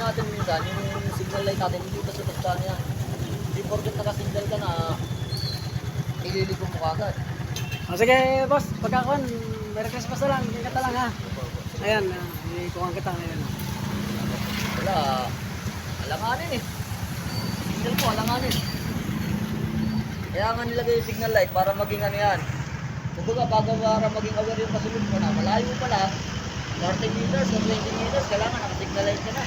dyan, yung signal light natin, hindi ba sa yan? Hindi porket naka-signal ka na, ililigo mo kagad. O sige, boss, pagkakuan, Merry Christmas na lang, ingat na lang ha. Ayan, uh, ikuhan kita ngayon. Wala, alanganin eh. Signal mo, alanganin. Kaya nga nilagay yung signal light para maging ano yan. Kumbaga, bago para maging aware yung kasunod mo na, malayo pa lang, 40 meters o 20 meters, kailangan naka-signal light ka na.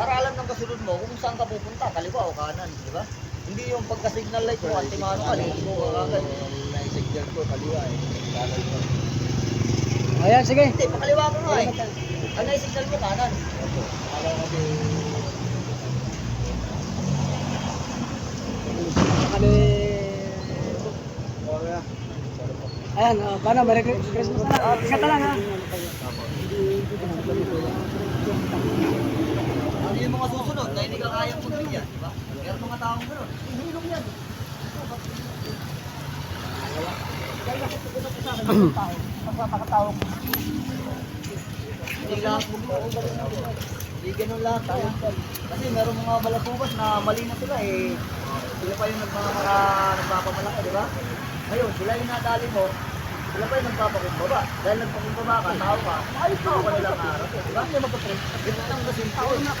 Para alam ng kasunod mo kung saan ka pupunta, kaliwa o kanan, di ba? Hindi yung pagka-signal light mo, antimano ka, ligo ka agad. signal ko, kaliwa eh. Kanan ko. Ayan, sige. Hindi, pakaliwa ka nga eh. Ano yung signal mo, kanan? Alam ko din. Kali... Ayan, uh, paano, Merry Christmas na lang. Ingat na lang ha. Ano yung mga susunod na hindi ka kayang pagbigyan, di ba? Meron mga taong gano'n. Hinilong yan. Hindi lahat mo Hindi ganun lahat tayo. Kasi meron mga balakubas na mali na sila eh. Sila pa yung nagmamaka, nagpapamalaki, di ba? Ngayon, sila yung nadali mo, sila pa yung nagpapakumbaba. Dahil nagpakumbaba ka, tao ka, ayos ka ako nilang araw, di ba? Hindi magpapalit. Ito lang kasi tao na.